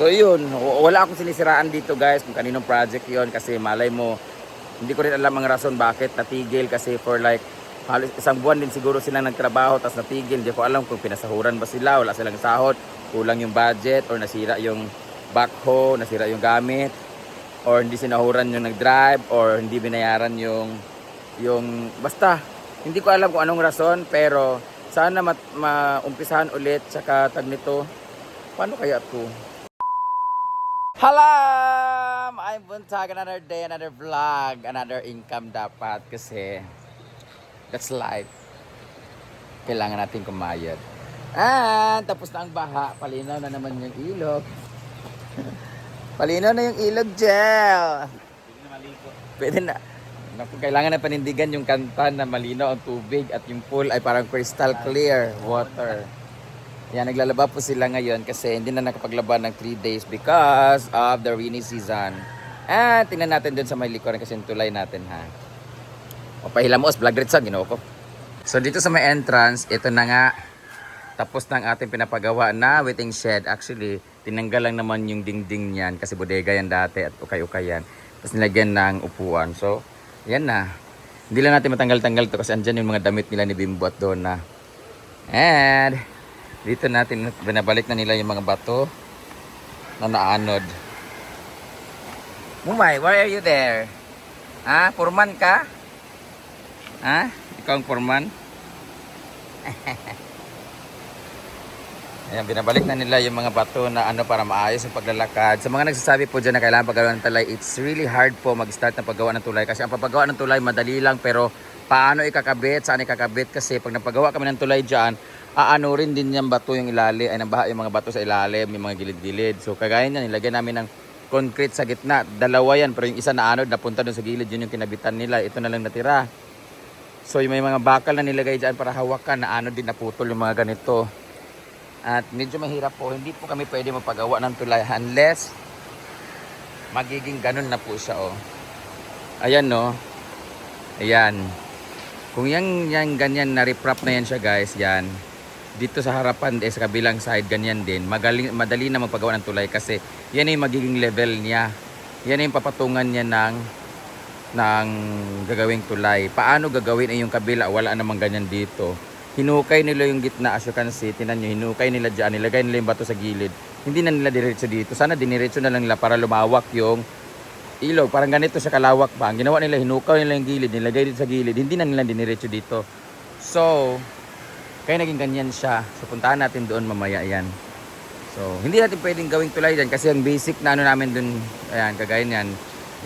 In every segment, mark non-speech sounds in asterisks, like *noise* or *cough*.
So yun, wala akong sinisiraan dito guys kung kaninong project yon kasi malay mo, hindi ko rin alam ang rason bakit natigil kasi for like halos isang buwan din siguro sila nagtrabaho tapos natigil. Hindi ko alam kung pinasahuran ba sila, wala silang sahod, kulang yung budget or nasira yung backhoe, nasira yung gamit or hindi sinahuran yung nag-drive or hindi binayaran yung yung basta hindi ko alam kung anong rason pero sana mat, maumpisahan ulit tsaka tag nito paano kaya to Hello! I'm Buntag, another day, another vlog, another income dapat kasi that's life. Kailangan natin kumayod. And tapos na ang baha, palinaw na naman yung ilog. *laughs* palinaw na yung ilog, Jel. Pwede na. Naku, kailangan na panindigan yung kanta na malinaw ang tubig at yung pool ay parang crystal clear water. Yan, naglalaba po sila ngayon kasi hindi na nakapaglaba ng 3 days because of the rainy season. And tingnan natin dun sa may likuran kasi yung tulay natin ha. O pahilamos, vlog rin sa ginoo ko. So dito sa may entrance, ito na nga tapos ang ating pinapagawa na waiting shed. Actually, tinanggal lang naman yung dingding niyan kasi bodega yan dati at ukay-ukay yan. Tapos nilagyan ng upuan. So, yan na. Hindi lang natin matanggal-tanggal to kasi andyan yung mga damit nila ni Bimbo at Donna. And, dito natin binabalik na nila yung mga bato na naanod. Mumay, why are you there? Ha? Purman ka? Ha? Ikaw ang purman? *laughs* Ayan, binabalik na nila yung mga bato na ano para maayos yung paglalakad. Sa mga nagsasabi po dyan na kailangan paggawa ng tulay, it's really hard po mag-start ng paggawa ng tulay. Kasi ang paggawa ng tulay madali lang pero paano ikakabit, saan ikakabit. Kasi pag napagawa kami ng tulay dyan, aano rin din yung bato yung ilalim, ay nabaha yung mga bato sa ilalim, yung mga gilid-gilid. So kagaya niyan, nilagyan namin ng concrete sa gitna. Dalawa yan, pero yung isa na anod, napunta dun sa gilid, yun yung kinabitan nila. Ito na lang natira. So yung may mga bakal na nilagay dyan para hawakan, na anod din naputol yung mga ganito. At medyo mahirap po, hindi po kami pwede magpagawa ng tulay unless magiging ganun na po siya oh. Ayan no. Ayan. Kung yan, yan ganyan na riprap na yan siya guys, yan. Dito sa harapan eh, sa kabilang side ganyan din. Magaling, madali na magpagawa ng tulay kasi yan ay magiging level niya. Yan ay papatungan niya ng ng gagawing tulay. Paano gagawin ay yung kabila? Wala namang ganyan dito. Hinukay nila yung gitna as you can see. Tinan nyo, hinukay nila dyan. Nilagay nila yung bato sa gilid. Hindi na nila diretso dito. Sana diniretso na lang nila para lumawak yung ilog. Parang ganito siya kalawak pa. Ang ginawa nila, hinukay nila yung gilid. Nilagay dito sa gilid. Hindi na nila diniretso dito. So, kaya naging ganyan siya. So, puntahan natin doon mamaya yan. So, hindi natin pwedeng gawing tulay dyan kasi ang basic na ano namin doon, ayan, kagaya niyan,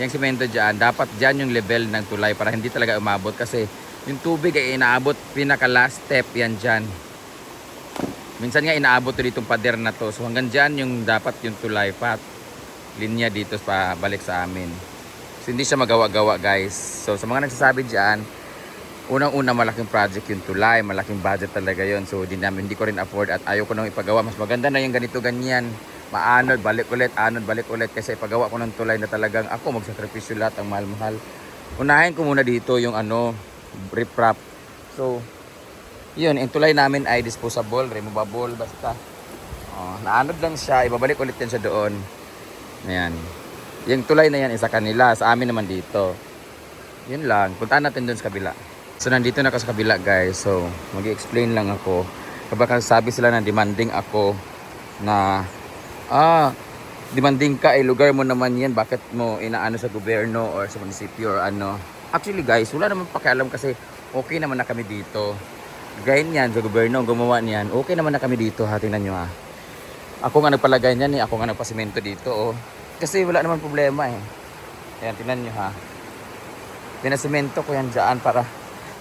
yung simento dyan, dapat dyan yung level ng tulay para hindi talaga umabot kasi yung tubig ay inaabot pinaka last step yan dyan. Minsan nga inaabot to ditong pader na to. So hanggang dyan yung dapat yung tulay pat linya dito pa balik sa amin. So hindi siya magawa-gawa guys. So sa mga nagsasabi dyan, unang-una malaking project yung tulay, malaking budget talaga yon So hindi namin hindi ko rin afford at ayaw ko nang ipagawa. Mas maganda na yung ganito ganyan. Maanod, balik ulit, anod, balik ulit kasi ipagawa ko ng tulay na talagang ako magsakripisyo lahat ang mahal-mahal. Unahin ko muna dito yung ano, riprap. So, yun, yung tulay namin ay disposable, removable, basta. Oh, naanod lang siya, ibabalik ulit yan siya doon. Ayan. Yung tulay na yan isa kanila, sa amin naman dito. Yun lang, puntaan natin doon sa kabila. So, nandito na ako sa kabila guys. So, mag explain lang ako. Kapag sabi sila na demanding ako na, ah, demanding ka, eh, lugar mo naman yan, bakit mo inaano sa gobyerno or sa munisipyo or ano. Actually guys, wala naman pakialam kasi okay naman na kami dito. Ganyan yan, sa gobyerno, gumawa niyan, okay naman na kami dito ha, tingnan nyo ha. Ako nga nagpalagay niyan eh, ako nga nagpasimento dito oh. Kasi wala naman problema eh. Ayan, tingnan nyo ha. Pinasimento ko yan dyan para,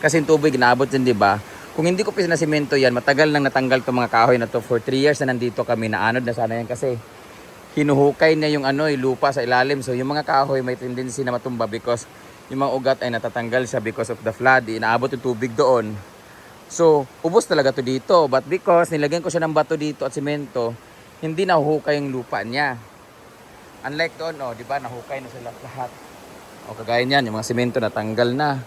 kasi yung tubig naabot din di ba? Kung hindi ko pinasimento yan, matagal nang natanggal itong mga kahoy na to. For 3 years na nandito kami, naanod na sana yan kasi hinuhukay niya yung ano, yung lupa sa ilalim. So yung mga kahoy may tendency na matumba because yung mga ugat ay natatanggal siya because of the flood. Inaabot yung tubig doon. So, ubos talaga to dito. But because nilagyan ko siya ng bato dito at simento, hindi nahuhukay yung lupa niya. Unlike doon, oh, di ba, nahukay na sila lahat. O kagaya niyan, yung mga simento natanggal na.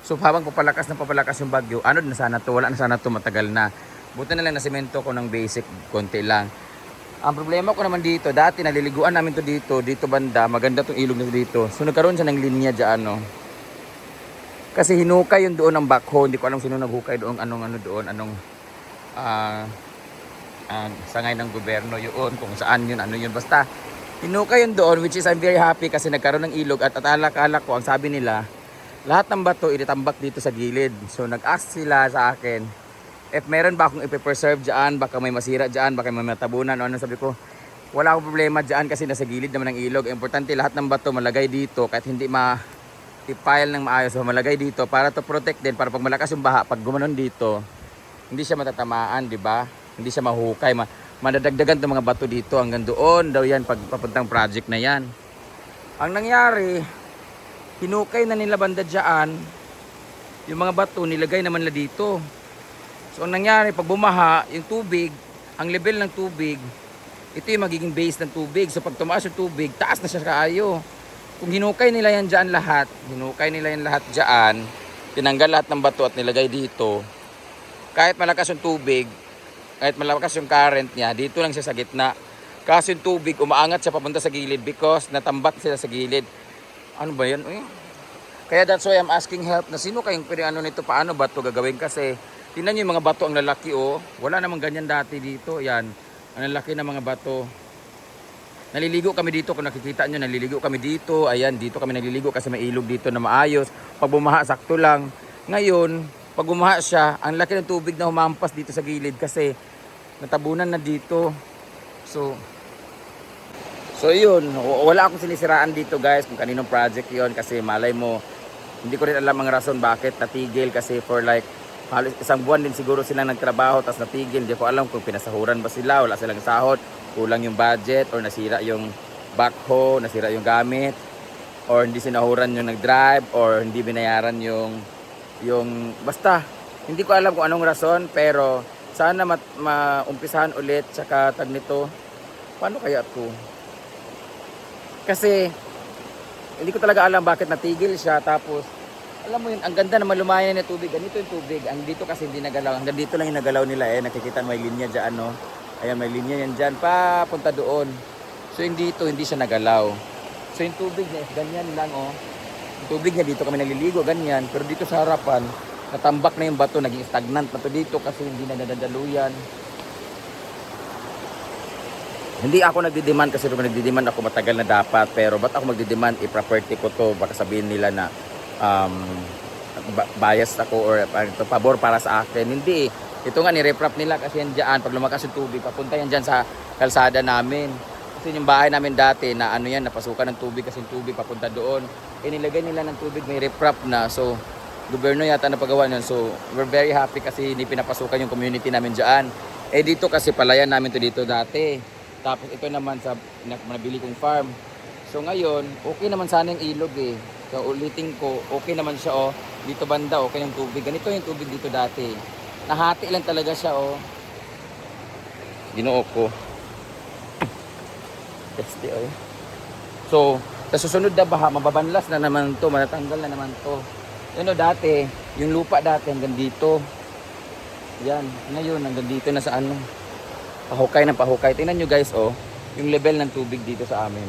So habang papalakas na papalakas yung bagyo, ano na sana to, wala na sana to matagal na. Buti na lang na simento ko ng basic, konti lang. Ang problema ko naman dito, dati naliliguan namin to dito, dito banda, maganda tong ilog na dito. So nagkaroon siya ng linya dyan, no. Kasi hinukay yung doon ng backhoe, hindi ko alam sino naghukay doon, anong ano doon, anong ah ah, sangay ng gobyerno yun, kung saan yun, ano yun. Basta, hinukay yun doon, which is I'm very happy kasi nagkaroon ng ilog at atalak-alak ko, ang sabi nila, lahat ng bato ititambak dito sa gilid. So nag-ask sila sa akin, if meron ba akong ipipreserve dyan, baka may masira dyan, baka may matabunan, o ano sabi ko, wala akong problema dyan kasi nasa gilid naman ng ilog. Importante lahat ng bato malagay dito kahit hindi ma i-file ng maayos o malagay dito para to protect din para pag malakas yung baha, pag gumanon dito, hindi siya matatamaan, di ba? Hindi siya mahukay, ma madadagdagan itong mga bato dito hanggang doon daw yan pag papuntang project na yan. Ang nangyari, hinukay na nila banda dyan, yung mga bato nilagay naman nila dito. So ang nangyari, pag bumaha, yung tubig, ang level ng tubig, ito yung magiging base ng tubig. So pag tumaas yung tubig, taas na siya kaayo. Kung hinukay nila yan dyan lahat, hinukay nila yan lahat dyan, tinanggal lahat ng bato at nilagay dito, kahit malakas yung tubig, kahit malakas yung current niya, dito lang siya sa gitna. Kaso yung tubig, umaangat siya papunta sa gilid because natambat sila sa gilid. Ano ba yan? Uy? Kaya that's why I'm asking help na sino kayong pwede ano nito, paano ba ito gagawin? Kasi tingnan nyo yung mga bato ang lalaki oh. Wala namang ganyan dati dito. Yan. Ang lalaki ng mga bato. Naliligo kami dito kung nakikita nyo, naliligo kami dito. Ayan, dito kami naliligo kasi may ilog dito na maayos. Pag bumaha, sakto lang. Ngayon, pag bumaha siya, ang laki ng tubig na humampas dito sa gilid kasi natabunan na dito. So, so yun. Wala akong sinisiraan dito guys kung kaninong project yon kasi malay mo, hindi ko rin alam ang rason bakit natigil kasi for like halos isang buwan din siguro sila nagtrabaho tapos natigil. Hindi ko alam kung pinasahuran ba sila, wala silang sahod, kulang yung budget or nasira yung backhoe, nasira yung gamit or hindi sinahuran yung nag-drive or hindi binayaran yung yung basta hindi ko alam kung anong rason pero sana maumpisahan ulit tsaka tag nito paano kaya to kasi hindi ko talaga alam bakit natigil siya tapos alam mo yun, ang ganda na malumayan na tubig. Ganito yung tubig. Ang dito kasi hindi nagalaw. Hanggang dito lang yung nagalaw nila eh. Nakikita may linya dyan, no? Ayan, may linya yan dyan. Papunta doon. So, yung dito, hindi siya nagalaw. So, yung tubig niya, ganyan lang, oh. Yung tubig niya, dito kami naliligo, ganyan. Pero dito sa harapan, natambak na yung bato, naging stagnant na to dito kasi hindi na nadadaluyan. Hindi ako nagdidemand kasi kung nagdidemand ako matagal na dapat. Pero ba't ako magdidemand? I-property ko to. Baka sabihin nila na um, biased ako or parang ito, pabor para sa akin. Hindi eh. Ito nga, nireprap nila kasi yan dyan. Pag lumakas yung tubig, papunta yan dyan sa kalsada namin. Kasi yung bahay namin dati na ano yan, napasukan ng tubig kasi yung tubig papunta doon. Eh nilagay nila ng tubig, may reprap na. So, gobyerno yata napagawa nun. So, we're very happy kasi hindi pinapasukan yung community namin dyan. Eh dito kasi palayan namin to dito dati. Tapos ito naman sa na- nabili kong farm. So ngayon, okay naman sana yung ilog eh. So ulitin ko, okay naman siya oh. Dito banda, okay yung tubig. Ganito yung tubig dito dati. Nahati lang talaga siya oh. Ginoo ko. Testi oh. So, sa susunod na baha, mababanlas na naman to, matatanggal na naman to. Oh, dati, yung lupa dati hanggang dito. Yan, ngayon hanggang dito na sa ano. Pahukay ng pahukay. Tingnan nyo guys oh, yung level ng tubig dito sa amin.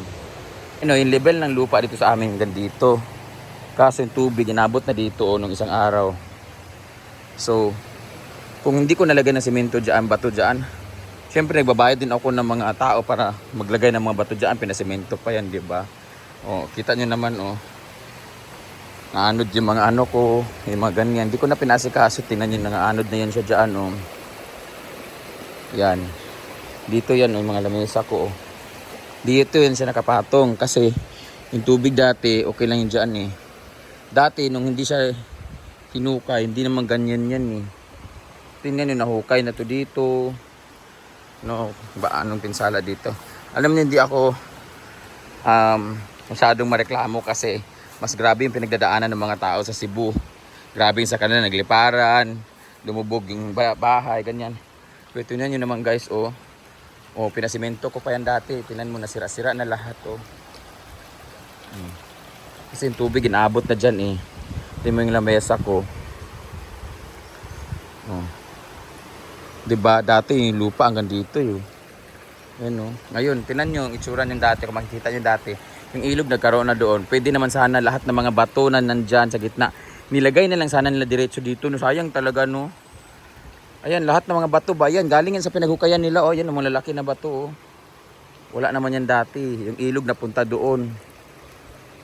Ano, yung level ng lupa dito sa amin hanggang dito. Kaso yung tubig, inabot na dito oh, nung isang araw. So, kung hindi ko nalagay ng simento dyan, bato dyan, syempre nagbabayad din ako ng mga tao para maglagay ng mga bato dyan, pinasimento pa yan, di ba? Oh, kita nyo naman, oh. Naanod yung mga ano ko, yung mga ganyan. Hindi ko na pinasikaso, tingnan nyo, nangaanod na yan siya dyan, oh. Yan. Dito yan, yung mga lamesa ko, oh. Dito yan siya nakapatong kasi yung tubig dati, okay lang yung dyan, eh. Dati, nung hindi siya hinukay, hindi naman ganyan yan, eh. Tingnan nyo, nahukay na to dito. No, ba anong pinsala dito? Alam niyo hindi ako um, masyadong mareklamo kasi mas grabe yung pinagdadaanan ng mga tao sa Cebu. Grabe yung sa kanila nagliparan, lumubog yung ba- bahay, ganyan. Pero tingnan nyo naman guys, oh. Oh, pinasimento ko pa yan dati. Tingnan mo, nasira-sira na lahat, oh. Hmm. Kasi yung tubig, inaabot na dyan, eh. Tingnan mo yung lamesa ko. Oh. 'Di ba Dati yung lupa hanggang dito, eh. Ayan no. Ngayon, tinan nyo yung itsura nyo dati. Kung makikita nyo dati, yung ilog nagkaroon na doon. Pwede naman sana lahat ng mga bato na nandyan sa gitna. Nilagay na lang sana nila diretso dito. No, sayang talaga no. Ayan, lahat ng mga bato ba? Yan, galing yan sa pinaghukayan nila. Oh, yan, ang malalaki na bato. Oh. Wala naman yan dati. Yung ilog napunta doon.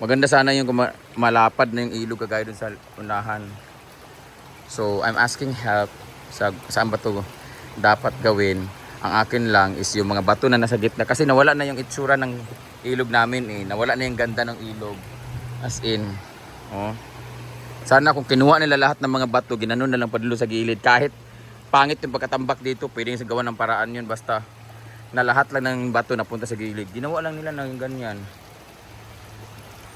Maganda sana yung malapad na yung ilog kagaya doon sa unahan. So, I'm asking help sa saan ba to dapat gawin. Ang akin lang is yung mga bato na nasa gitna kasi nawala na yung itsura ng ilog namin eh. Nawala na yung ganda ng ilog. As in, oh. Sana kung kinuha nila lahat ng mga bato, ginanon na lang padulo sa gilid. Kahit pangit yung pagkatambak dito, pwedeng sa gawa ng paraan yun. Basta na lahat lang ng bato napunta sa gilid. Ginawa lang nila ng ganyan.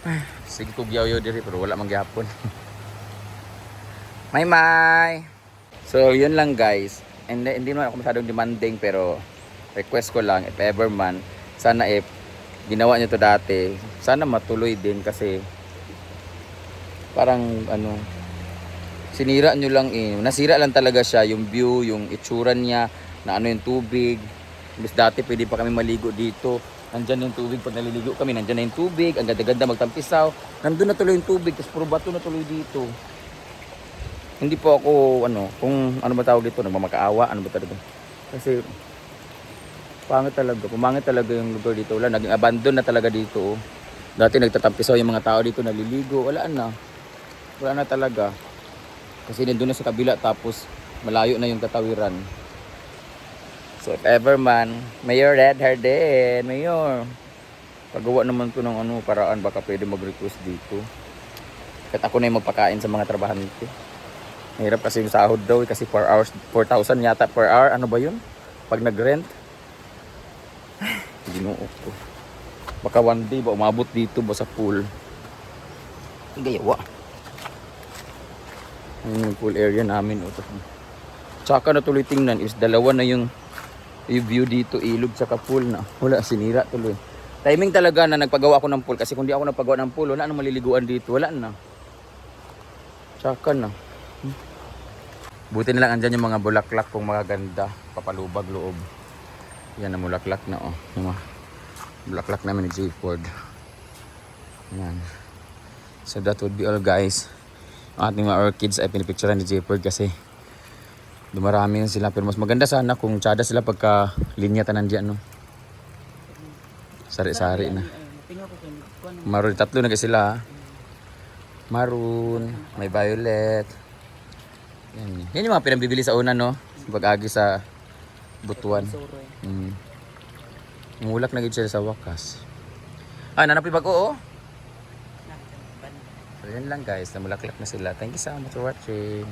Ay, *sighs* sige ko giyaw diri pero wala mangyapon. *laughs* May may. So, yun lang guys. Hindi, hindi naman ako masyadong demanding pero request ko lang if ever man sana if ginawa nyo to dati sana matuloy din kasi parang ano sinira nyo lang eh. Nasira lang talaga siya yung view yung itsura niya na ano yung tubig. Mas dati pwede pa kami maligo dito. Nandyan yung tubig pag naliligo kami nandyan na yung tubig. Ang ganda-ganda magtampisaw. Nandun na tuloy yung tubig tapos puro bato na tuloy dito. Hindi po ako ano kung ano ba tawag dito nagmamakaawa ano ba talaga. Kasi pangit talaga pumangit talaga yung lugar dito. Wala naging abandon na talaga dito oh. dati nagtatampisaw yung mga tao dito naliligo. Wala na. Wala na talaga kasi nandun na sa kabila tapos malayo na yung katawiran so if ever man Mayor Red Hair din Mayor pagawa naman to ng ano paraan baka pwede mag-request dito kahit ako na yung magpakain sa mga trabahante Mahirap kasi yung sahod daw eh, kasi 4 hours, 4,000 yata per hour. Ano ba yun? Pag nag-rent. *sighs* Ginoo ko. Baka one day ba umabot dito ba sa pool. Gayawa. Ayun yung pool area namin. oh. Tapos, Tsaka na tuloy tingnan is dalawa na yung, view dito, ilog sa pool na. Wala, sinira tuloy. Timing talaga na nagpagawa ako ng pool kasi kung di ako nagpagawa ng pool, wala nang maliliguan dito. Wala na. Tsaka na. Buti na lang andyan yung mga bulaklak kung magaganda. Papalubag loob. Yan ang bulaklak na oh. Yung mga bulaklak namin ni J. Ford. Yan. So that would be all guys. Ang ating mga orchids ay pinipicturean ni J. Ford kasi dumarami na sila. Pero mas maganda sana kung tsada sila pagka linya tanan diyan no. Sari-sari na. Maroon tatlo na kasi sila. Maroon, may violet, yan, yan yung mga pinabibili sa una, no? Pag-agi sa butuan. Mm. Mulak na gid siya sa wakas. Ah, nanapoy bag oo. So, yan lang guys. Namulaklak na sila. Thank you so much for watching.